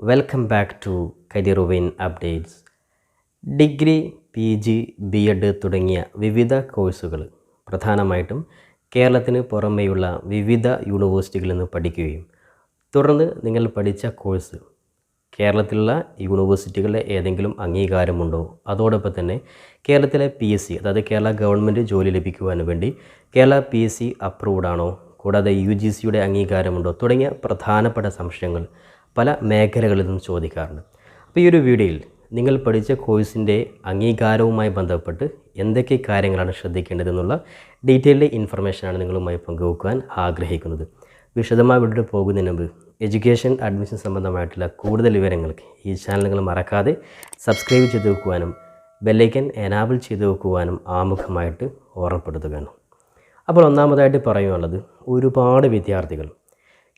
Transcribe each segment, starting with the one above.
Welcome back to കരിയറുവൈൻ updates degree P G B Ed തുടങ്ങിയ വിവിധ കോഴ്സുകൾ പ്രധാനമായിട്ടും കേരളത്തിന് പുറമെയുള്ള വിവിധ യൂണിവേഴ്സിറ്റികളിൽ നിന്ന് പഠിക്കുകയും തുടർന്ന് നിങ്ങൾ പഠിച്ച കോഴ്സ് കേരളത്തിലുള്ള യൂണിവേഴ്സിറ്റികളുടെ ഏതെങ്കിലും അംഗീകാരമുണ്ടോ? അതോടൊപ്പം തന്നെ കേരളത്തിലെ പി എസ് സി അതായത് കേരള ഗവൺമെന്റ് ജോലി ലഭിക്കുവാൻ വേണ്ടി Kerala P S C approved ആണോ? കൂടാതെ യു ജി സിയുടെ അംഗീകാരമുണ്ടോ? തുടങ്ങിയ പ്രധാനപ്പെട്ട സംശയങ്ങൾ പല മേഖലകളിൽ നിന്നും ചോദിക്കാറുണ്ട്. അപ്പോൾ ഈ ഒരു വീഡിയോയിൽ നിങ്ങൾ പഠിച്ച കോഴ്സിന്റെ അംഗീകാരവുമായി ബന്ധപ്പെട്ട് എന്തൊക്കെ കാര്യങ്ങളാണ് ശ്രദ്ധിക്കേണ്ടതെന്നുള്ള ഡീറ്റെയിൽഡ് ഇൻഫർമേഷനാണ് നിങ്ങളുമായി പങ്കുവെക്കുവാൻ ആഗ്രഹിക്കുന്നത്. വിശദമായി വീട്ടിൽ പോകുന്നതിന് മുമ്പ് എഡ്യൂക്കേഷൻ അഡ്മിഷൻ സംബന്ധമായിട്ടുള്ള കൂടുതൽ വിവരങ്ങൾക്ക് ഈ ചാനൽ നിങ്ങൾ മറക്കാതെ സബ്സ്ക്രൈബ് ചെയ്ത് വെക്കുവാനും ബെല്ലൈക്കൻ എനാബിൾ ചെയ്ത് വെക്കുവാനും ആമുഖമായിട്ട് ഓർമ്മപ്പെടുത്തുകയാണ് അപ്പോൾ ഒന്നാമതായിട്ട് പറയുവാനുള്ളത് ഒരുപാട് വിദ്യാർത്ഥികൾ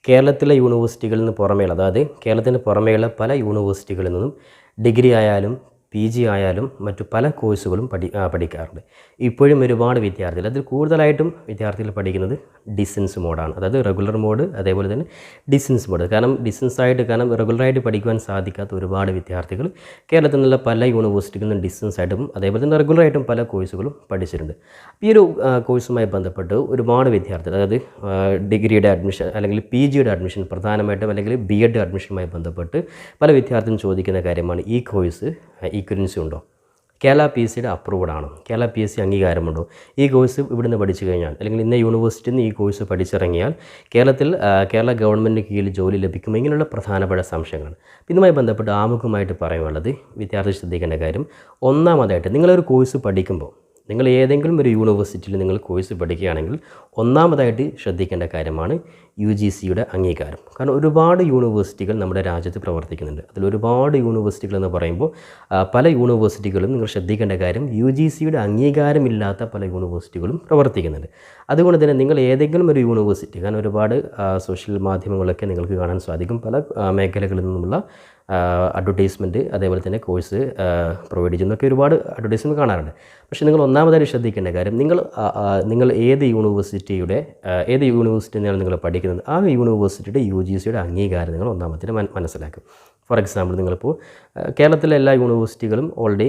കേരളത്തിലെ യൂണിവേഴ്സിറ്റികളിൽ നിന്ന് പുറമേയുള്ള അതായത് കേരളത്തിന് പുറമേയുള്ള പല യൂണിവേഴ്സിറ്റികളിൽ നിന്നും ഡിഗ്രി ആയാലും പി ജി ആയാലും മറ്റു പല കോഴ്സുകളും പഠി പഠിക്കാറുണ്ട്. ഇപ്പോഴും ഒരുപാട് വിദ്യാർത്ഥികൾ അതിൽ കൂടുതലായിട്ടും വിദ്യാർത്ഥികൾ പഠിക്കുന്നത് ഡിസ്റ്റൻസ് മോഡാണ്. അതായത് റെഗുലർ മോഡ് അതേപോലെ തന്നെ ഡിസ്റ്റൻസ് മോഡ്. കാരണം ഡിസ്റ്റൻസ് ആയിട്ട് കാരണം റെഗുലറായിട്ട് പഠിക്കുവാൻ സാധിക്കാത്ത ഒരുപാട് വിദ്യാർത്ഥികൾ കേരളത്തിൽ നിന്നുള്ള പല യൂണിവേഴ്സിറ്റികളിൽ ഡിസ്റ്റൻസ് ആയിട്ടും അതേപോലെ തന്നെ റെഗുലറായിട്ടും പല കോഴ്സുകളും പഠിച്ചിട്ടുണ്ട്. ഈ ഒരു കോഴ്സുമായി ബന്ധപ്പെട്ട് ഒരുപാട് വിദ്യാർത്ഥികൾ അതായത് ഡിഗ്രിയുടെ അഡ്മിഷൻ അല്ലെങ്കിൽ പി ജിയുടെ അഡ്മിഷൻ പ്രധാനമായിട്ടും അല്ലെങ്കിൽ ബി എഡ് അഡ്മിഷനുമായി ബന്ധപ്പെട്ട് പല വിദ്യാർത്ഥികളും ചോദിക്കുന്ന കാര്യമാണ് ഈ കോഴ്സ് ഈക്വലൻസി ഉണ്ടോ? കേരള പി എസ് സിയുടെ അപ്രൂവ്ഡ് ആണോ? കേരള പി എസ് സി അംഗീകാരമുണ്ടോ? ഈ കോഴ്സ് ഇവിടുന്ന് പഠിച്ചു കഴിഞ്ഞാൽ അല്ലെങ്കിൽ ഇന്ന യൂണിവേഴ്സിറ്റിയിൽ നിന്ന് ഈ കോഴ്സ് പഠിച്ചിറങ്ങിയാൽ കേരളത്തിൽ കേരള ഗവൺമെന്റ് കീഴിൽ ജോലി ലഭിക്കും ഇങ്ങനെയുള്ള പ്രധാനപ്പെട്ട സംശയങ്ങളാണ്. ഇതുമായി ബന്ധപ്പെട്ട് ആമുഖമായിട്ട് പറയാനുള്ളത് വിദ്യാർത്ഥി ശ്രദ്ധിക്കേണ്ട കാര്യം ഒന്നാമതായിട്ട് നിങ്ങളൊരു കോഴ്സ് പഠിക്കുമ്പോൾ നിങ്ങൾ ഏതെങ്കിലും ഒരു യൂണിവേഴ്സിറ്റിയിൽ നിങ്ങൾ കോഴ്സ് പഠിക്കുകയാണെങ്കിൽ ഒന്നാമതായിട്ട് ശ്രദ്ധിക്കേണ്ട കാര്യമാണ് യു ജി സിയുടെ അംഗീകാരം. കാരണം ഒരുപാട് യൂണിവേഴ്സിറ്റികൾ നമ്മുടെ രാജ്യത്ത് പ്രവർത്തിക്കുന്നുണ്ട്. അതിൽ ഒരുപാട് യൂണിവേഴ്സിറ്റികൾ എന്ന് പറയുമ്പോൾ പല യൂണിവേഴ്സിറ്റികളും നിങ്ങൾ ശ്രദ്ധിക്കേണ്ട കാര്യം യു ജി സിയുടെ അംഗീകാരമില്ലാത്ത പല യൂണിവേഴ്സിറ്റികളും പ്രവർത്തിക്കുന്നുണ്ട്. അതുകൊണ്ട് തന്നെ നിങ്ങൾ ഏതെങ്കിലും ഒരു യൂണിവേഴ്സിറ്റി കാരണം ഒരുപാട് സോഷ്യൽ മാധ്യമങ്ങളൊക്കെ നിങ്ങൾക്ക് കാണാൻ സാധിക്കും. പല മേഖലകളിൽ നിന്നുമുള്ള അഡ്വർടൈസ്മെന്റ് അതേപോലെ തന്നെ കോഴ്സ് പ്രൊവൈഡ് ചെയ്യുന്നൊക്കെ ഒരുപാട് അഡ്വർടൈസ്മെന്റ് കാണാറുണ്ട്. പക്ഷേ നിങ്ങൾ ഒന്നാമതായി ശ്രദ്ധിക്കേണ്ട കാര്യം നിങ്ങൾ നിങ്ങൾ ഏത് യൂണിവേഴ്സിറ്റിയുടെ ഏത് യൂണിവേഴ്സിറ്റിയാണ് നിങ്ങൾ പഠിക്കുന്നത്? ആ യൂണിവേഴ്സിറ്റിയുടെ യു ജി സിയുടെ അംഗീകാരം നിങ്ങൾ ഒന്നാമത്തിന് മന- മനസ്സിലാക്കും ഫോർ എക്സാമ്പിൾ നിങ്ങളിപ്പോൾ കേരളത്തിലെ എല്ലാ യൂണിവേഴ്സിറ്റികളും ഓൾറെഡി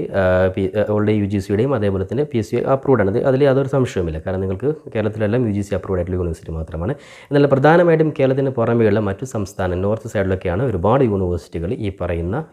ഓൾറെഡി യു ജി സിയുടെയും അതേപോലെ തന്നെ പി എസ് സി അപ്രൂവ്ഡ് ആണ്. അത് അതിൽ യാതൊരു സംശയവുമില്ല. കാരണം നിങ്ങൾക്ക് കേരളത്തിലെല്ലാം യു ജി സി അപ്രൂവ്ഡ് ആയിട്ടുള്ള യൂണിവേഴ്സിറ്റി മാത്രമാണ്. എന്നാൽ പ്രധാനമായിട്ടും കേരളത്തിന് പുറമെയുള്ള മറ്റു സംസ്ഥാനം നോർത്ത് സൈഡിലൊക്കെയാണ് ഒരുപാട് യൂണിവേഴ്സിറ്റികൾ ഈ പറയുന്ന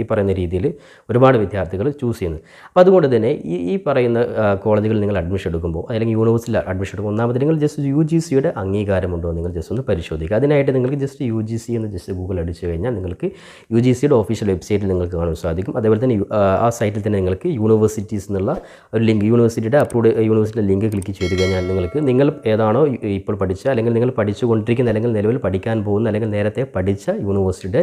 ഈ പറയുന്ന രീതിയിൽ ഒരുപാട് വിദ്യാർത്ഥികൾ ചൂസ് ചെയ്യുന്നത്. അപ്പോൾ അതുകൊണ്ട് തന്നെ ഈ ഈ പറയുന്ന കോളേജുകളിൽ നിങ്ങൾ അഡ്മിഷൻ എടുക്കുമ്പോൾ അല്ലെങ്കിൽ യൂണിവേഴ്സിറ്റിയിൽ അഡ്മിഷൻ എടുക്കുമ്പോൾ ഒന്നാമത് നിങ്ങൾ ജസ്റ്റ് യു ജി സിയുടെ അംഗീകാരമുണ്ടോ നിങ്ങൾ ജസ്റ്റ് ഒന്ന് പരിശോധിക്കുക. അതിനായിട്ട് നിങ്ങൾക്ക് ജസ്റ്റ് യു ജി സി എന്ന് ജസ്റ്റ് ഗൂഗിൾ അടിച്ചു കഴിഞ്ഞാൽ നിങ്ങൾക്ക് യു ജി സിയുടെ ഒഫീഷ്യൽ വെബ്സൈറ്റിൽ നിങ്ങൾക്ക് കാണാൻ സാധിക്കും. അതേപോലെ തന്നെ ആ, സൈറ്റിൽ തന്നെ നിങ്ങൾക്ക് യൂണിവേഴ്സിറ്റീസ് എന്നുള്ള ഒരു ലിങ്ക് യൂണിവേഴ്സിറ്റിയുടെ അപ്രൂവ്ഡ് യൂണിവേഴ്സിറ്റിയുടെ ലിങ്ക് ക്ലിക്ക് ചെയ്ത് കഴിഞ്ഞാൽ നിങ്ങൾക്ക് നിങ്ങൾ ഏതാണോ ഇപ്പോൾ പഠിച്ച അല്ലെങ്കിൽ നിങ്ങൾ പഠിച്ചുകൊണ്ടിരിക്കുന്ന അല്ലെങ്കിൽ നിലവിൽ പഠിക്കാൻ പോകുന്ന അല്ലെങ്കിൽ നേരത്തെ പഠിച്ച യൂണിവേഴ്സിറ്റിയുടെ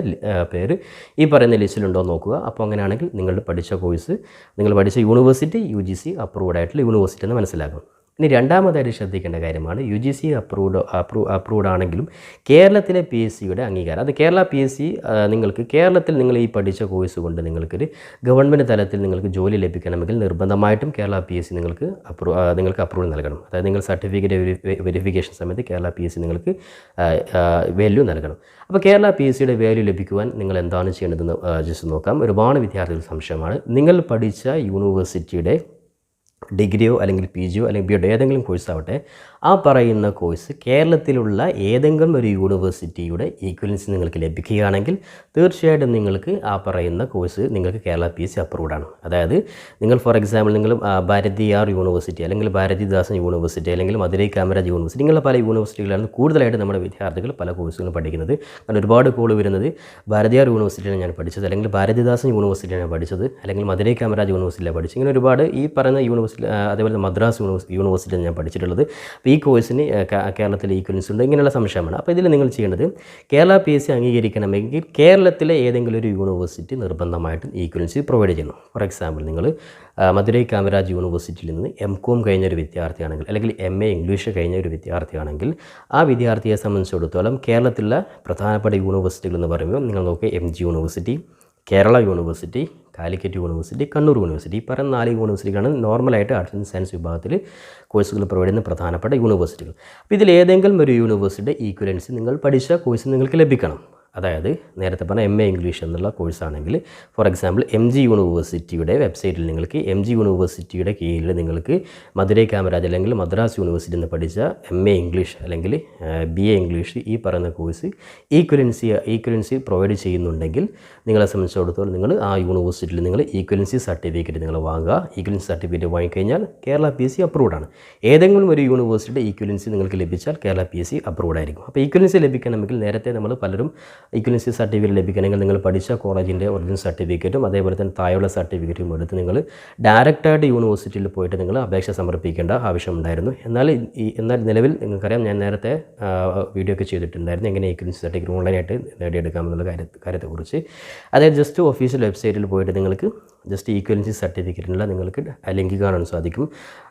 പേര് ഈ പറയുന്ന ലിസ്റ്റിലുണ്ടോ നോക്കുക. അപ്പോൾ അങ്ങനെയാണെങ്കിൽ നിങ്ങൾ പഠിച്ച കോഴ്സ് നിങ്ങൾ പഠിച്ച university U G C approved ആയിട്ടുള്ള യൂണിവേഴ്സിറ്റി എന്ന് മനസ്സിലാക്കും. ഇനി രണ്ടാമതായിട്ട് ശ്രദ്ധിക്കേണ്ട കാര്യമാണ് U G C approved appro approved ആണെങ്കിലും കേരളത്തിലെ പി എസ് സിയുടെ അംഗീകാരം. അത് കേരള പി എസ് സി നിങ്ങൾക്ക് കേരളത്തിൽ നിങ്ങൾ ഈ പഠിച്ച കോഴ്സ് കൊണ്ട് നിങ്ങൾക്കൊരു ഗവൺമെന്റ് തലത്തിൽ നിങ്ങൾക്ക് ജോലി ലഭിക്കണമെങ്കിൽ നിർബന്ധമായിട്ടും കേരള പി എസ് സി നിങ്ങൾക്ക് അപ്രൂ നിങ്ങൾക്ക് അപ്രൂവൽ നൽകണം. അതായത് നിങ്ങൾ സർട്ടിഫിക്കറ്റ് വെരിഫിക്കേഷൻ സമയത്ത് കേരള പി എസ് സി നിങ്ങൾക്ക് വാല്യൂ നൽകണം. അപ്പോൾ കേരള പി എസ് സിയുടെ വാല്യൂ ലഭിക്കുവാൻ നിങ്ങൾ എന്താണ് ചെയ്യേണ്ടതെന്ന് ജസ്റ്റ് നോക്കാം. ഒരുപാട് വിദ്യാർത്ഥികൾ സംശയമാണ്. നിങ്ങൾ പഠിച്ച യൂണിവേഴ്സിറ്റിയുടെ ഡിഗ്രിയോ അല്ലെങ്കിൽ പി ജിയോ അല്ലെങ്കിൽ ബി എഡോ ഏതെങ്കിലും കോഴ്സാവട്ടെ ആ പറയുന്ന കോഴ്സ് കേരളത്തിലുള്ള ഏതെങ്കിലും ഒരു യൂണിവേഴ്സിറ്റിയുടെ ഈക്വലൻസ് നിങ്ങൾക്ക് ലഭിക്കുകയാണെങ്കിൽ തീർച്ചയായിട്ടും നിങ്ങൾക്ക് ആ പറയുന്ന കോഴ്സ് നിങ്ങൾക്ക് കേരള പി എസ് സി അതായത് നിങ്ങൾ ഫോർ എക്സാമ്പിൾ നിങ്ങൾ ഭാരതിയാർ യൂണിവേഴ്സിറ്റി അല്ലെങ്കിൽ ഭാരതിദാസൻ യൂണിവേഴ്സിറ്റി അല്ലെങ്കിൽ മധുരൈ കാമരാജ് യൂണിവേഴ്സിറ്റി ഇങ്ങനെയുള്ള പല യൂണിവേഴ്സിറ്റികളാണ് കൂടുതലായിട്ട് നമ്മുടെ വിദ്യാർത്ഥികൾ പല കോഴ്സുകളും പഠിക്കുന്നത്. കാരണം ഒരുപാട് കോൾ വരുന്നത് ഭാരതിയാർ യൂണിവേഴ്സിറ്റിയാണ് ഞാൻ പഠിച്ചത് അല്ലെങ്കിൽ ഭാരതിദാസൻ യൂണിവേഴ്സിറ്റിയാണ് പഠിച്ചത് അല്ലെങ്കിൽ മധുരൈ കാമരാജ് യൂണിവേഴ്സിറ്റിയിലാണ് പഠിച്ചത്. ഇങ്ങനെ ഒരുപാട് ഈ പറയുന്ന യൂണിവേഴ്സിറ്റി ആ, അതേപോലെ മദ്രാസ് യൂണിവേഴ്സിറ്റി യൂണിവേഴ്സിറ്റിയാണ് ഞാൻ പഠിച്ചിട്ടുള്ളത്. അപ്പോൾ ഈ കോഴ്സിന് കേരളത്തിൽ ഈക്വലൻസ് ഉണ്ട്. ഇങ്ങനെയുള്ള സംശയമാണ്. അപ്പോൾ ഇതിൽ നിങ്ങൾ ചെയ്യേണ്ടത് കേരള പി എസ് സി അംഗീകരിക്കണമെങ്കിൽ കേരളത്തിലെ ഏതെങ്കിലും ഒരു യൂണിവേഴ്സിറ്റി നിർബന്ധമായിട്ടും ഈക്വലൻസി പ്രൊവൈഡ് ചെയ്യണം. ഫോർ എക്സാമ്പിൾ നിങ്ങൾ മധുരൈ കാമരാജ് യൂണിവേഴ്സിറ്റിയിൽ നിന്ന് എം കോം കഴിഞ്ഞ ഒരു വിദ്യാർത്ഥിയാണെങ്കിൽ അല്ലെങ്കിൽ എം എ ഇംഗ്ലീഷ് കഴിഞ്ഞ ഒരു വിദ്യാർത്ഥിയാണെങ്കിൽ ആ വിദ്യാർത്ഥിയെ സംബന്ധിച്ചിടത്തോളം കേരളത്തിലുള്ള പ്രധാനപ്പെട്ട യൂണിവേഴ്സിറ്റികൾ എന്ന് പറയുമ്പോൾ നിങ്ങൾ നോക്കുക M G university Kerala university Calicut university Kannur university ഈ പറയുന്ന നാല് യൂണിവേഴ്സിറ്റികളാണ് നോർമലായിട്ട് ആർട്സ് ആൻഡ് സയൻസ് വിഭാഗത്തിൽ കോഴ്സുകൾ പ്രൊവൈഡ് ചെയ്യുന്ന പ്രധാനപ്പെട്ട യൂണിവേഴ്സിറ്റികൾ അപ്പോൾ ഇതിൽ ഏതെങ്കിലും ഒരു യൂണിവേഴ്സിറ്റിയുടെ ഈക്വലൻസി നിങ്ങൾ പഠിച്ച കോഴ്സ് നിങ്ങൾക്ക് ലഭിക്കണം. അതായത് നേരത്തെ പറഞ്ഞ എം എ ഇംഗ്ലീഷ് എന്നുള്ള കോഴ്സാണെങ്കിൽ ഫോർ എക്സാമ്പിൾ എം ജി യൂണിവേഴ്സിറ്റിയുടെ വെബ്സൈറ്റിൽ നിങ്ങൾക്ക് എം ജി യൂണിവേഴ്സിറ്റിയുടെ കീഴിൽ നിങ്ങൾക്ക് മധുരൈ കാമരാജ് അല്ലെങ്കിൽ മദ്രാസ് യൂണിവേഴ്സിറ്റിയിൽ നിന്ന് പഠിച്ച എം എ ഇംഗ്ലീഷ് അല്ലെങ്കിൽ ബി എ ഇംഗ്ലീഷ് ഈ പറയുന്ന കോഴ്സ് ഈക്വലൻസി ഈക്വലൻസി പ്രൊവൈഡ് ചെയ്യുന്നുണ്ടെങ്കിൽ നിങ്ങളെ സംബന്ധിച്ചിടത്തോളം നിങ്ങൾ ആ യൂണിവേഴ്സിറ്റിയിൽ നിങ്ങൾ ഈക്വലൻസി സർട്ടിഫിക്കറ്റ് നിങ്ങൾ വാങ്ങുക. ഈക്വലൻസി സർട്ടിഫിക്കറ്റ് വാങ്ങിക്കഴിഞ്ഞാൽ കേരള പി എസ് സി ആണ്. ഏതെങ്കിലും ഒരു യൂണിവേഴ്സിറ്റിയുടെ ഈക്വലൻസി നിങ്ങൾക്ക് ലഭിച്ചാൽ Kerala P S C approved ആയിരിക്കും. അപ്പോൾ ഈക്വലൻസി ലഭിക്കണമെങ്കിൽ നേരത്തെ നമ്മൾ പലരും ഈക്വലൻസി സർട്ടിഫിക്കറ്റ് ലഭിക്കണമെങ്കിൽ നിങ്ങൾ പഠിച്ച കോളേജിന്റെ ഒറിജിനൽ സർട്ടിഫിക്കറ്റും അതേപോലെ തന്നെ താഴെയുള്ള സർട്ടിഫിക്കറ്റും എടുത്ത് നിങ്ങൾ ഡയറക്റ്റായിട്ട് യൂണിവേഴ്സിറ്റിയിൽ പോയിട്ട് നിങ്ങൾ അപേക്ഷ സമർപ്പിക്കേണ്ട ആവശ്യമുണ്ടായിരുന്നു. എന്നാൽ ഈ എന്നാൽ നിലവിൽ നിങ്ങൾക്കറിയാം ഞാൻ നേരത്തെ വീഡിയോ ഒക്കെ ചെയ്തിട്ടുണ്ടായിരുന്നു. എങ്ങനെ ഇക്വലൻസി സർട്ടിഫിക്കറ്റ് ഓൺലൈനായിട്ട് നേടിയെടുക്കാമെന്നുള്ള കാര്യ കാര്യത്തെക്കുറിച്ച്. അതായത് ജസ്റ്റ് ഓഫീഷ്യൽ വെബ്സൈറ്റിൽ പോയിട്ട് നിങ്ങൾക്ക് ജസ്റ്റ് ഈക്വലൻസി സർട്ടിഫിക്കറ്റിനുള്ള നിങ്ങൾക്ക് ലിങ്ക് കാണാൻ സാധിക്കും.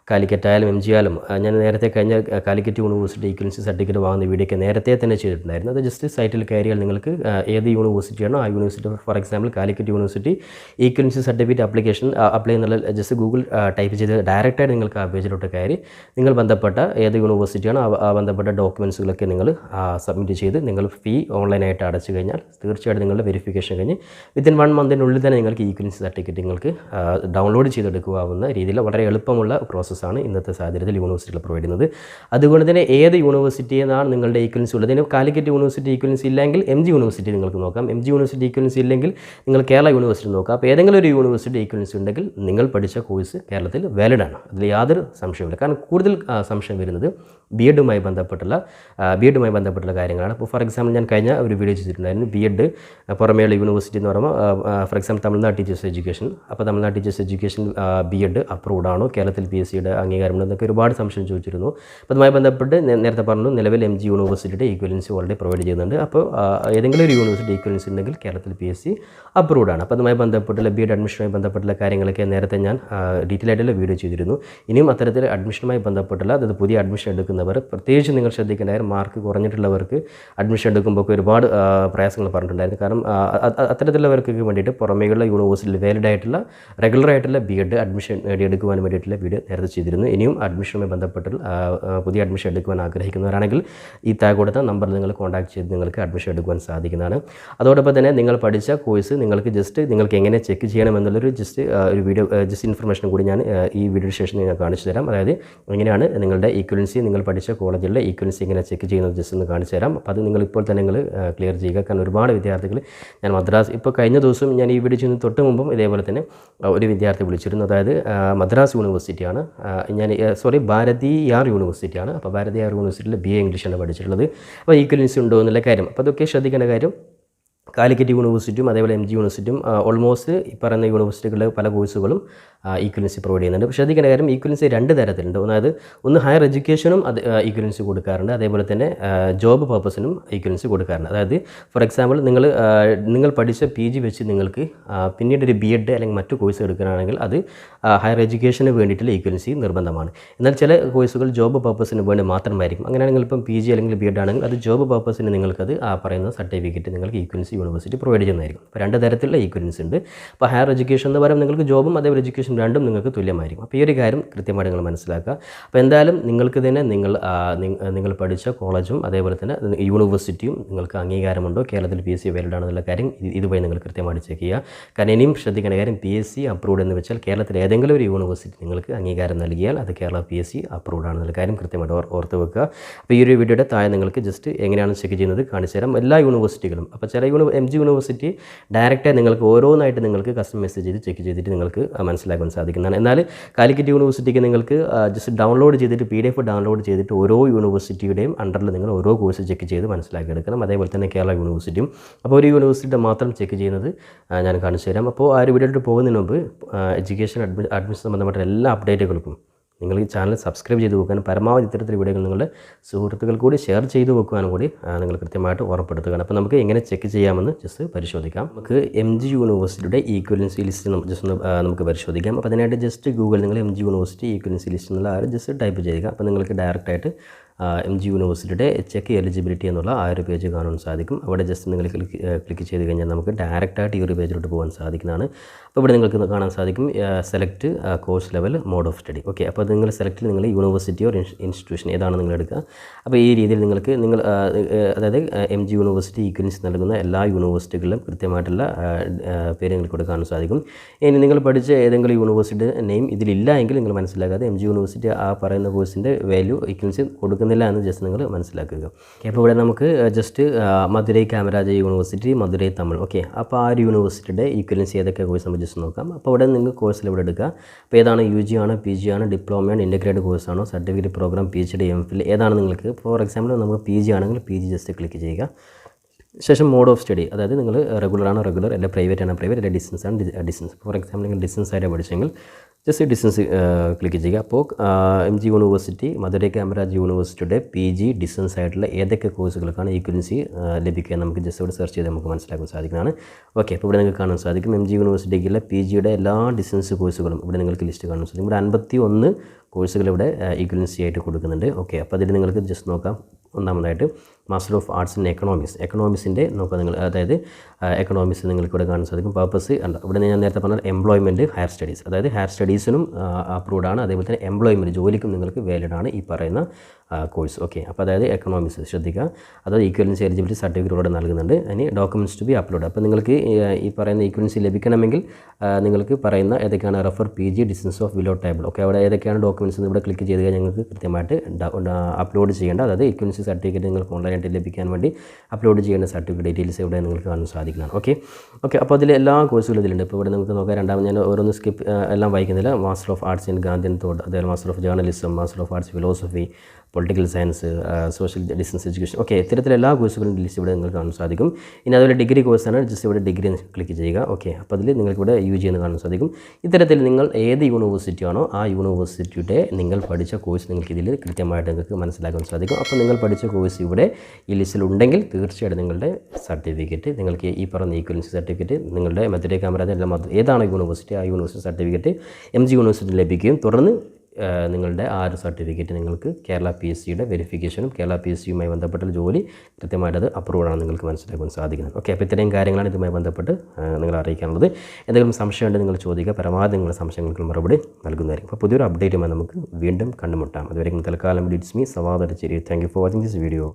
കാലിക്കറ്റ് ആയാലും എം ജി ആയാലും ഞാൻ നേരത്തെ കഴിഞ്ഞ കാലിക്കറ്റ് യൂണിവേഴ്സിറ്റി ഈക്വലൻസി സർട്ടിഫിക്കറ്റ് വാങ്ങുന്ന വീഡിയോ ഒക്കെ നേരത്തെ തന്നെ ചെയ്തിട്ടുണ്ടായിരുന്നു. അത് ജസ്റ്റ് സൈറ്റിൽ കയറിയാൽ നിങ്ങൾക്ക് ഏത് യൂണിവേഴ്സിറ്റിയാണോ ആ university for example Calicut university equivalency certificate application apply എന്നുള്ള ജസ്റ്റ് ഗൂഗിൾ ടൈപ്പ് ചെയ്ത് ഡയറക്റ്റായിട്ട് നിങ്ങൾക്ക് ആ പേജിലോട്ട് കയറി നിങ്ങൾ ബന്ധപ്പെട്ട ഏത് യൂണിവേഴ്സിറ്റിയാണോ ആ- ബന്ധപ്പെട്ട ഡോക്യുമെൻസുകളൊക്കെ നിങ്ങൾ സബ്മിറ്റ് ചെയ്ത് നിങ്ങൾ ഫീ ഓൺലൈനായിട്ട് അടച്ചു കഴിഞ്ഞാൽ തീർച്ചയായിട്ടും നിങ്ങളുടെ വെരിഫിക്കേഷൻ കഴിഞ്ഞ് വിത്തിൻ വൺ മന്തിനുള്ളിൽ തന്നെ നിങ്ങൾക്ക് ഈക്വലൻസി സർട്ടിഫിക്കറ്റ് നിങ്ങൾക്ക് ഡൗൺലോഡ് ചെയ്തെടുക്കുവാവുന്ന രീതിയിൽ വളരെ എളുപ്പമുള്ള പ്രോസസ്സാണ് ഇന്നത്തെ സാഹചര്യത്തിൽ യൂണിവേഴ്സിറ്റികൾ പ്രൊവൈഡ് ചെയ്യുന്നത്. അതുകൊണ്ട് തന്നെ ഏത് യൂണിവേഴ്സിറ്റിയിൽ നിങ്ങളുടെ ഈക്വലൻസി ഉള്ളത്? ഇതിന് കാലിക്കറ്റ് യൂണിവേഴ്സിറ്റി ഈക്വലൻസി ഇല്ലെങ്കിൽ എം ജി യൂണിവേഴ്സിറ്റി നിങ്ങൾക്ക് നോക്കാം. എം ജി യൂണിവേഴ്സിറ്റി ഈക്വലൻസി ഇല്ലെങ്കിൽ നിങ്ങൾ കേരള യൂണിവേഴ്സിറ്റി നോക്കാം. അപ്പോൾ ഏതെങ്കിലും ഒരു യൂണിവേഴ്സിറ്റി ഈക്വലൻസി ഉണ്ടെങ്കിൽ നിങ്ങൾ പഠിച്ച കോഴ്സ് കേരളത്തിൽ വാലിഡ് ആണ്. അതിൽ യാതൊരു സംശയമില്ല കാരണം കൂടുതൽ സംശയം വരുന്നത് ബി എഡുമായി ബന്ധപ്പെട്ടുള്ള ബി എഡുമായി ബന്ധപ്പെട്ടുള്ള കാര്യങ്ങളാണ്. അപ്പോൾ ഫോർ എക്സാമ്പിൾ ഞാൻ കഴിഞ്ഞ ഒരു വീഡിയോ ചെയ്തിട്ടുണ്ടായിരുന്നു. ബി എഡ് പുറമേയുള്ള യൂണിവേഴ്സിറ്റി എന്ന് പറയുമ്പോൾ for example Tamil Nadu teachers education അപ്പോൾ Tamil Nadu teachers education B Ed approved ആണോ? കേരളത്തിൽ പി എസ് സിയുടെ അംഗീകാരമുണ്ട് എന്നൊക്കെ ഒരുപാട് സംശയം ചോദിച്ചിരുന്നു. അപ്പോൾ അതുമായി ബന്ധപ്പെട്ട് നേരത്തെ പറഞ്ഞു നിലവിൽ എം ജി യൂണിവേഴ്സിറ്റിയുടെ ഈക്വലൻസി ഓൾറെഡി പ്രൊവൈഡ് ചെയ്യുന്നുണ്ട്. അപ്പോൾ ഏതെങ്കിലും ഒരു യൂണിവേഴ്സിറ്റി ഈക്വലൻസി ഉണ്ടെങ്കിൽ കേരളത്തിൽ പി എസ് സി അപ്രൂവ്ഡ് ആണ്. അപ്പോൾ അതുമായി ബന്ധപ്പെട്ടുള്ള ബി എഡ് അഡ്മിഷനുമായി ബന്ധപ്പെട്ടുള്ള കാര്യങ്ങളൊക്കെ നേരത്തെ ഞാൻ ഡീറ്റെയിൽ ആയിട്ടുള്ള വീഡിയോ ചെയ്തിരുന്നു. ഇനിയും അത്തരത്തിൽ അഡ്മിഷനുമായി ബന്ധപ്പെട്ടുള്ള അതായത് പുതിയ അഡ്മിഷൻ എടുക്കുന്നവർ പ്രത്യേകിച്ച് നിങ്ങൾ ശ്രദ്ധിക്കേണ്ട മാർക്ക് കുറഞ്ഞിട്ടുള്ളവർക്ക് അഡ്മിഷൻ എടുക്കുമ്പോൾ ഒരുപാട് പ്രയാസങ്ങൾ പറഞ്ഞിട്ടുണ്ടായിരുന്നു. കാരണം അത്തരത്തിലുള്ളവർക്ക് വേണ്ടിയിട്ട് പുറമേയുള്ള യൂണിവേഴ്സിറ്റിയിൽ വാലിഡ് ആയിട്ടുള്ള റെഗുലർ ആയിട്ടുള്ള ബി എഡ് അഡ്മിഷൻ നേടിയെടുക്കുവാൻ വേണ്ടിയിട്ടുള്ള വീഡിയോ നേരത്തെ ചെയ്തിരുന്നു. ഇനിയും അഡ്മിഷനുമായി ബന്ധപ്പെട്ട് പുതിയ അഡ്മിഷൻ എടുക്കുവാൻ ആഗ്രഹിക്കുന്നവരാണെങ്കിൽ ഈ താഴെ കൊടുത്ത നമ്പറിൽ നിങ്ങൾ കോൺടാക്ട് ചെയ്ത് നിങ്ങൾക്ക് അഡ്മിഷൻ എടുക്കുവാൻ സാധിക്കുന്നതാണ്. അതോടൊപ്പം തന്നെ നിങ്ങൾ പഠിച്ച കോഴ്സ് നിങ്ങൾക്ക് ജസ്റ്റ് നിങ്ങൾക്ക് എങ്ങനെ ചെക്ക് ചെയ്യണമെന്നുള്ളൊരു ജസ്റ്റ് ഒരു വീഡിയോ ജസ്റ്റ് ഇൻഫർമേഷൻ കൂടി ഞാൻ ഈ വീഡിയോ ശേഷം ഞാൻ കാണിച്ചു തരാം. അതായത് എങ്ങനെയാണ് നിങ്ങളുടെ ഈക്വലൻസി നിങ്ങൾ പഠിച്ച കോളേജിലെ ഈക്വലൻസി എങ്ങനെ ചെക്ക് ചെയ്യുന്നത് ജസ്റ്റ് ഒന്ന് കാണിച്ചു തരാം. അപ്പോൾ അത് നിങ്ങൾ ഇപ്പോൾ തന്നെ നിങ്ങൾ ക്ലിയർ ചെയ്യുക. കാരണം ഒരുപാട് വിദ്യാർത്ഥികൾ ഞാൻ മദ്രാസ് ഇപ്പോൾ കഴിഞ്ഞ ദിവസം ഞാൻ ഈ വീഡിയോ ചെയ്യുന്ന തൊട്ട് മുമ്പും ഇതേപോലെ തന്നെ ഒരു വിദ്യാർത്ഥി വിളിച്ചിരുന്നു. അതായത് മദ്രാസ് യൂണിവേഴ്സിറ്റിയാണ് ഞാൻ സോറി ഭാരതിയാർ യൂണിവേഴ്സിറ്റിയാണ് അപ്പോൾ ഭാരതിയാർ യൂണിവേഴ്സിറ്റിയിൽ ബി എ ഇംഗ്ലീഷാണ് പഠിച്ചിട്ടുള്ളത്. അപ്പോൾ ഈക്വലൻസി ഉണ്ടോ എന്നുള്ള കാര്യം. അപ്പോൾ അതൊക്കെ ശ്രദ്ധിക്കേണ്ട കാര്യം കാലിക്കറ്റ് യൂണിവേഴ്സിറ്റിയും അതേപോലെ എം ജി യൂണിവേഴ്സിറ്റിയും ഓൾമോസ്റ്റ് ഈ പറയുന്ന യൂണിവേഴ്സിറ്റികളിലെ പല കോഴ്സുകളും ഈക്വലൻസി പ്രൊവൈഡ് ചെയ്യുന്നുണ്ട്. പക്ഷേ ശ്രദ്ധിക്കേണ്ട കാര്യം ഈക്വലൻസി രണ്ട് തരത്തിലുണ്ട്. അതായത് ഒന്ന് ഹയർ എഡ്യൂക്കേഷനും അത് ഈക്വലൻസി കൊടുക്കാറുണ്ട്. അതേപോലെ തന്നെ ജോബ് പർപ്പസിനും ഈക്വലൻസി കൊടുക്കാറുണ്ട്. അതായത് ഫോർ എക്സാമ്പിൾ നിങ്ങൾ നിങ്ങൾ പഠിച്ച പി ജി വെച്ച് നിങ്ങൾക്ക് പിന്നീട് ഒരു ബി എഡ് അല്ലെങ്കിൽ മറ്റു കോഴ്സ് എടുക്കാനാണെങ്കിൽ അത് ഹയർ എഡ്യൂക്കേഷന് വേണ്ടിയിട്ടുള്ള ഈക്വലൻസി നിർബന്ധമാണ്. എന്നാൽ ചില കോഴ്സുകൾ ജോബ് പർപ്പസിന് വേണ്ടി മാത്രമായിരിക്കും. അങ്ങനെയാണെങ്കിൽ ഇപ്പം പി ജി അല്ലെങ്കിൽ ബി എഡ് ആണെങ്കിൽ അത് ജോബ് പർപ്പസിന് നിങ്ങൾക്കത് ആ പറയുന്ന സർട്ടിഫിക്കറ്റ് നിങ്ങൾക്ക് ഈക്വലൻസി യൂണിവേഴ്സിറ്റി പ്രൊവൈഡ് ചെയ്യുന്നതായിരിക്കും. അപ്പോൾ രണ്ട് തരത്തിലുള്ള ഈക്വൻസ് ഉണ്ട്. അപ്പോൾ ഹയർ എഡ്യൂക്കേഷൻ എന്ന് പറയുമ്പോൾ നിങ്ങൾക്ക് ജോബും അതേപോലെ എഡ്യൂക്കേഷൻ രണ്ടും നിങ്ങൾക്ക് തുല്യമായിരിക്കും. അപ്പോൾ ഈ ഒരു കാര്യം കൃത്യമായിട്ട് നിങ്ങൾ മനസ്സിലാക്കുക. അപ്പോൾ എന്തായാലും നിങ്ങൾക്ക് തന്നെ നിങ്ങൾ നിങ്ങൾ പഠിച്ച കോളേജും അതേപോലെ തന്നെ യൂണിവേഴ്സിറ്റിയും നിങ്ങൾക്ക് അംഗീകാരമുണ്ടോ? കേരളത്തിൽ പി എസ് സി വാലിഡ് ആണെന്നുള്ള കാര്യം ഇത് ഇതുവഴി നിങ്ങൾ കൃത്യമായിട്ട് ചെക്ക് ചെയ്യുക. കാരണം ഇനിയും ശ്രദ്ധിക്കേണ്ട കാര്യം പി എസ് സി അപ്രൂവ്ഡ് എന്ന് വെച്ചാൽ കേരളത്തിൽ ഏതെങ്കിലും ഒരു യൂണിവേഴ്സിറ്റി നിങ്ങൾക്ക് അംഗീകാരം നൽകിയാൽ അത് Kerala P S C approved ആണെന്നുള്ള കാര്യം കൃത്യമായിട്ട് ഓർ- ഓർത്ത് വെക്കുക. അപ്പോൾ ഈ ഒരു വീഡിയോയുടെ താഴെ നിങ്ങൾക്ക് ജസ്റ്റ് എങ്ങനെയാണ് ചെക്ക് ചെയ്യുന്നത് കാണിച്ചു തരാം എല്ലാ യൂണിവേഴ്സിറ്റികളും. അപ്പോൾ ചില യൂണി എം ജി യൂണിവേഴ്സിറ്റി ഡയറക്റ്റായി നിങ്ങൾക്ക് ഓരോന്നായിട്ട് നിങ്ങൾക്ക് കസ്റ്റം മെസ്സേജ് ചെയ്ത് ചെക്ക് ചെയ്തിട്ട് നിങ്ങൾക്ക് മനസ്സിലാക്കാൻ സാധിക്കുന്നതാണ്. എന്നാൽ കാലിക്കറ്റ് യൂണിവേഴ്സിറ്റിക്ക് നിങ്ങൾക്ക് ജസ്റ്റ് ഡൗൺലോഡ് ചെയ്തിട്ട് പി ഡി എഫ് ഡൗൺലോഡ് ചെയ്തിട്ട് ഓരോ യൂണിവേഴ്സിറ്റിയുടെയും അണ്ടറിൽ നിങ്ങൾ ഓരോ കോഴ്സ് ചെക്ക് ചെയ്ത് മനസ്സിലാക്കിയെടുക്കണം. അതേപോലെ തന്നെ കേരള യൂണിവേഴ്സിറ്റിയും അപ്പോൾ ഒരു യൂണിവേഴ്സിറ്റിയുടെ മാത്രം ചെക്ക് ചെയ്യുന്നത് ഞാൻ കാണിച്ചു തരാം അപ്പോൾ ആ ഒരു വീഡിയോയിട്ട് പോകുന്നതിന് മുമ്പ് എഡ്യൂക്കേഷൻ അഡ്മി അഡ്മിഷൻ സംബന്ധപ്പെട്ട എല്ലാ അപ്ഡേറ്റുകൾക്കും നിങ്ങൾ ഈ ചാനൽ സബ്സ്ക്രൈബ് ചെയ്ത് വെക്കാനും പരമാവധി ഇത്തരത്തിൽ വീഡിയോകൾ നിങ്ങളുടെ സുഹൃത്തുക്കൾ കൂടി ഷെയർ ചെയ്ത് വെക്കുവാനും കൂടി നിങ്ങൾ കൃത്യമായിട്ട് ഉറപ്പെടുത്തുകയാണ്. അപ്പോൾ നമുക്ക് എങ്ങനെ ചെക്ക് ചെയ്യാമെന്ന് ജസ്റ്റ് പരിശോധിക്കാം. നമുക്ക് എം ജി യൂണിവേഴ്സിറ്റിയുടെ ഈക്വലൻസി ലിസ്റ്റ് ജസ്റ്റ് ഒന്ന് നമുക്ക് പരിശോധിക്കാം. അപ്പോൾ അതിനായിട്ട് ജസ്റ്റ് ഗൂഗിൾ നിങ്ങൾ M G university equivalency list എന്നുള്ള ആ ജസ്റ്റ് ടൈപ്പ് ചെയ്യുക. അപ്പോൾ നിങ്ങൾക്ക് ഡയറക്റ്റായിട്ട് എം ജി യൂണിവേഴ്സിറ്റിയുടെ ചെക്ക് എലിജിബിലിറ്റി എന്നുള്ള ആ ഒരു പേജ് കാണാൻ സാധിക്കും. അവിടെ ജസ്റ്റ് നിങ്ങൾ ക്ലിക്ക് ക്ലിക്ക് ചെയ്ത് കഴിഞ്ഞാൽ നമുക്ക് ഡയറക്റ്റായിട്ട് ഈ ഒരു പേജിലോട്ട് പോകാൻ സാധിക്കുന്നതാണ്. അപ്പോൾ ഇവിടെ നിങ്ങൾക്ക് കാണാൻ സാധിക്കും. Select course level mode of study okay അപ്പോൾ നിങ്ങൾ സെലക്ട് നിങ്ങൾ യൂണിവേഴ്സിറ്റി ഓർ ഇൻസ്റ്റിറ്റ്യൂഷൻ ഏതാണ് നിങ്ങൾ എടുക്കുക. അപ്പോൾ ഈ രീതിയിൽ നിങ്ങൾക്ക് നിങ്ങൾ അതായത് എം ജി യൂണിവേഴ്സിറ്റി ഈക്വൻസ് നൽകുന്ന എല്ലാ യൂണിവേഴ്സിറ്റികളിലും കൃത്യമായിട്ടുള്ള പേര് നിങ്ങൾക്ക് ഇവിടെ സാധിക്കും. ഇനി നിങ്ങൾ പഠിച്ച ഏതെങ്കിലും യൂണിവേഴ്സിറ്റി നെയിം ഇതിലില്ല എങ്കിൽ നിങ്ങൾ മനസ്സിലാക്കാതെ എം ജി യൂണിവേഴ്സിറ്റി ആ പറയുന്ന കോഴ്സിന്റെ വാല്യൂ ഈക്വൻസി കൊടുക്കുന്നില്ല എന്ന് ജസ്റ്റ് നിങ്ങൾ മനസ്സിലാക്കുക. അപ്പോൾ ഇവിടെ നമുക്ക് just Madurai Kamaraja university Madurai Tamil. Okay അപ്പോൾ ആ ഒരു യൂണിവേഴ്സിറ്റിയുടെ ഈക്വലൻസി ഏതൊക്കെ കോഴ്സ് നമുക്ക് ജസ്റ്റ് നോക്കാം. അപ്പോൾ ഇവിടെ നിങ്ങൾ കോഴ്സിൽ ഇവിടെ എടുക്കുക അപ്പോൾ ഏതാണ് യു ജി ആണ് പി ജി ആണ് ഡിപ്ലോമയാണ് integrated കോഴ്സാണോ certificate program P H D M Phil ഏതാണ് നിങ്ങൾക്ക്? ഫോർ എക്സാമ്പിൾ നമുക്ക് പി ജി ആണെങ്കിൽ പി ജി ജസ്റ്റ് ക്ലിക്ക് ചെയ്യുക. ശേഷം മോഡ് ഓഫ് സ്റ്റഡി അതായത് നിങ്ങൾ റെഗുലർ ആണ് റെഗുലർ അല്ലെ പ്രൈവറ്റ് ആണ് പ്രൈവറ്റ് അല്ലെ ഡിസ്റ്റൻസ് ആണ് ഡിസ്റ്റൻസ് ഫോർ എക്സാമ്പിൾ നിങ്ങൾ ഡിസ്റ്റൻസ് ആയിട്ട് പഠിച്ചെങ്കിൽ ജസ്റ്റ് ഡിസ്റ്റൻസ് ക്ലിക്ക് ചെയ്യുക. അപ്പോൾ M G university Madurai Kamaraj യൂണിവേഴ്സിറ്റിയുടെ പി ജി ഡിസ്റ്റൻസ് ആയിട്ടുള്ള ഏതൊക്കെ കോഴ്സുകൾക്കാണ് ഈക്വലൻസി ലഭിക്കുക നമുക്ക് ജസ്റ്റ് ഇവിടെ സെർച്ച് ചെയ്ത് നമുക്ക് മനസ്സിലാക്കാൻ സാധിക്കുന്നതാണ്. ഓക്കെ അപ്പോൾ ഇവിടെ നിങ്ങൾക്ക് കാണാൻ സാധിക്കും എം ജി യൂണിവേഴ്സിറ്റിക്കുള്ള പി ജിയുടെ എല്ലാ ഡിസ്റ്റൻസ് കോഴ്സുകളും ഇവിടെ നിങ്ങൾക്ക് ലിസ്റ്റ് കാണാൻ സാധിക്കും. ഇവിടെ അൻപത്തി ഒന്ന് കോഴ്സുകൾ ഇവിടെ ഈക്വലൻസി ആയിട്ട് കൊടുക്കുന്നുണ്ട്. ഓക്കെ അപ്പോൾ അതിൽ നിങ്ങൾക്ക് ജസ്റ്റ് നോക്കാം. ഒന്നാമതായിട്ട് master of arts in economics എക്കണോമിക്സിന്റെ നോക്കുക നിങ്ങൾ. അതായത് എക്കണോമിക്സ് നിങ്ങൾക്ക് ഇവിടെ കാണാൻ സാധിക്കും. പർപ്പസ് അല്ല ഇവിടെ ഞാൻ നേരത്തെ പറഞ്ഞ എംപ്ലോയ്മെന്റ് ഹയർ സ്റ്റഡീസ് അതായത് ഹയർ സ്റ്റഡീസിനും അപ്രൂവ്ഡ് ആണ്. അതേപോലെ തന്നെ എംപ്ലോയ്മെന്റ് ജോലിക്കും നിങ്ങൾക്ക് വാലിഡ് ആണ് ഈ പറയുന്ന കോഴ്സ് ഓക്കെ അപ്പോൾ അതായത് എക്കണോമിക്സ് ശ്രദ്ധിക്കുക അതായത് ഈക്വലൻസ് എലിജിബിലിറ്റി സർട്ടിഫിക്കറ്റ് ഇവിടെ നൽകുന്നുണ്ട്. ഇനി ഡോക്യുമെന്റ്സ് ടു ബി അപ്ലോഡ് അപ്പോൾ നിങ്ങൾക്ക് ഈ പറയുന്ന ഈക്വലൻസി ലഭിക്കണമെങ്കിൽ നിങ്ങൾക്ക് പറയുന്ന ഏതൊക്കെയാണ് refer P G distance of below table okay അവിടെ ഏതൊക്കെയാണ് ഡോക്യുമെന്റ്സ് ഇവിടെ ക്ലിക്ക് ചെയ്ത് കഴിഞ്ഞാൽ നിങ്ങൾക്ക് കൃത്യമായിട്ട് അപ്ലോഡ് ചെയ്യേണ്ട അതായത് ഈക്വലൻസി സർട്ടിഫിക്കറ്റ് നിങ്ങൾക്ക് ഓൺലൈനായിട്ട് ലഭിക്കാൻ വേണ്ടി അപ്ലോഡ് ചെയ്യേണ്ട സർട്ടിഫിക്കറ്റ് ഡീറ്റെയിൽസ് ഇവിടെ നിങ്ങൾക്ക് കാണാൻ സാധിക്കുന്നതാണ്. ഓക്കെ ഓക്കെ അപ്പോൾ അതിൽ എല്ലാ കോഴ്സുകളും ഇതിലുണ്ട്. ഇപ്പോൾ ഇവിടെ നമുക്ക് നോക്കാം. രണ്ടാമത് ഞാൻ ഓരോന്ന് സ്കിപ്പ് എല്ലാം വായിക്കുന്നില്ല. Master of arts in Gandhian thought അതായത് master of journalism master of arts philosophy political science social distance education okay ഇത്തരത്തിലുള്ള എല്ലാ കോഴ്സുകളും ലിസ്റ്റ് ഇവിടെ നിങ്ങൾക്ക് കാണാൻ സാധിക്കും. ഇനി അതുപോലെ ഡിഗ്രി കോഴ്സാണ് ജസ്റ്റ് ഇവിടെ ഡിഗ്രി ക്ലിക്ക് ചെയ്യുക ഓക്കെ. അപ്പോൾ അതിൽ നിങ്ങൾക്ക് ഇവിടെ യു ജി എന്ന് കാണാൻ സാധിക്കും. ഇത്തരത്തിൽ നിങ്ങൾ ഏത് യൂണിവേഴ്സിറ്റി ആണോ ആ യൂണിവേഴ്സിറ്റിയുടെ നിങ്ങൾ പഠിച്ച കോഴ്സ് നിങ്ങൾക്ക് ഇതിൽ കൃത്യമായിട്ട് നിങ്ങൾക്ക് മനസ്സിലാക്കാൻ സാധിക്കും. അപ്പോൾ നിങ്ങൾ പഠിച്ച കോഴ്സ് ഇവിടെ ഈ ലിസ്റ്റിൽ ഉണ്ടെങ്കിൽ തീർച്ചയായിട്ടും നിങ്ങളുടെ സർട്ടിഫിക്കറ്റ് നിങ്ങൾക്ക് ഈ പറഞ്ഞ ഈക്വലൻസി സർട്ടിഫിക്കറ്റ് നിങ്ങളുടെ മധുരൈ ക്യാമറ എല്ലാം ഏതാണ് യൂണിവേഴ്സിറ്റി ആ university certificate M G university ലഭിക്കുകയും തുടർന്ന് നിങ്ങളുടെ ആ ഒരു സർട്ടിഫിക്കറ്റ് നിങ്ങൾക്ക് കേരള പി എസ് സിയുടെ വെരിഫിക്കേഷനും കേരള പി എസ് സിയുമായി ബന്ധപ്പെട്ട ജോലി കൃത്യമായിട്ട് അത് അപ്രൂവ് ആണ് നിങ്ങൾക്ക് മനസ്സിലാക്കാൻ സാധിക്കുന്നത്. ഓക്കെ അപ്പോൾ ഇത്രയും കാര്യങ്ങളാണ് ഇതുമായി ബന്ധപ്പെട്ട് നിങ്ങൾ അറിയിക്കാനുള്ളത്. എന്തെങ്കിലും സംശയം ഉണ്ടെങ്കിൽ നിങ്ങൾ ചോദിക്കുക. പരമാവധി നിങ്ങളുടെ സംശയങ്ങൾക്ക് മറുപടി നൽകുന്നതായിരിക്കും. അപ്പോൾ പുതിയൊരു അപ്ഡേറ്റുമായി നമുക്ക് വീണ്ടും കണ്ടുമുട്ടാം. അതുവരെയും തൽക്കാലം ഡിറ്റ്സ് me Savad Adicheri. Thank you for watching this video